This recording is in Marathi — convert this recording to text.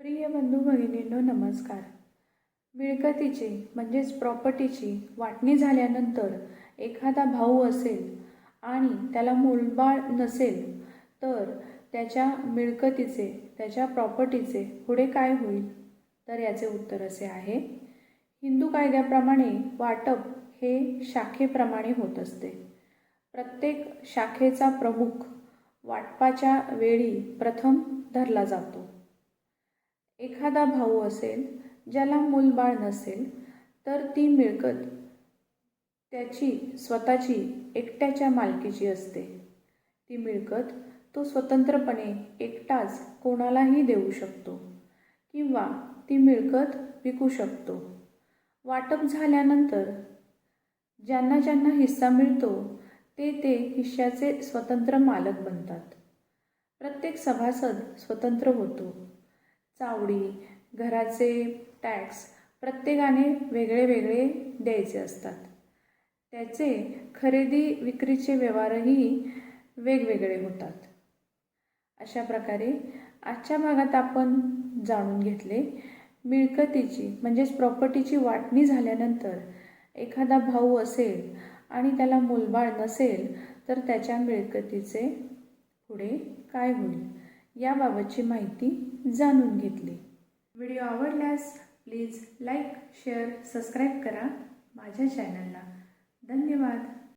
प्रिय बंधू भगिनींनो नमस्कार. मिळकतीची म्हणजेच प्रॉपर्टीची वाटणी झाल्यानंतर एखादा भाऊ असेल आणि त्याला मूलबाळ नसेल तर त्याच्या मिळकतीचे त्याच्या प्रॉपर्टीचे पुढे काय होईल? तर याचे उत्तर असे आहे हिंदू कायद्याप्रमाणे वाटप हे शाखेप्रमाणे होत असते. प्रत्येक शाखेचा प्रमुख वाटपाच्या वेळी प्रथम धरला जातो. एखादा भाऊ असेल ज्याला मूलबाळ नसेल तर ती मिळकत त्याची स्वतःची एकट्याच्या मालकीची असते. ती मिळकत तो स्वतंत्रपणे एकटाच कोणालाही देऊ शकतो किंवा ती मिळकत विकू शकतो. वाटप झाल्यानंतर ज्यांना ज्यांना हिस्सा मिळतो ते ते हिश्श्याचे स्वतंत्र मालक बनतात. प्रत्येक सभासद स्वतंत्र होतो. चावडी घराचे टॅक्स प्रत्येकाने वेगळे वेगळे द्यायचे असतात. त्याचे खरेदी विक्रीचे व्यवहारही वेगवेगळे होतात. अशा प्रकारे आजच्या भागात आपण जाणून घेतले मिळकतीची म्हणजेच प्रॉपर्टीची वाटणी झाल्यानंतर एखादा भाऊ असेल आणि त्याला मुलबाळ नसेल तर त्याच्या मिळकतीचे पुढे काय होईल? याबाबतची माहिती जाणून घेतली. व्हिडिओ आवडल्यास प्लीज लाईक शेअर सबस्क्राईब करा माझ्या चॅनलला. धन्यवाद.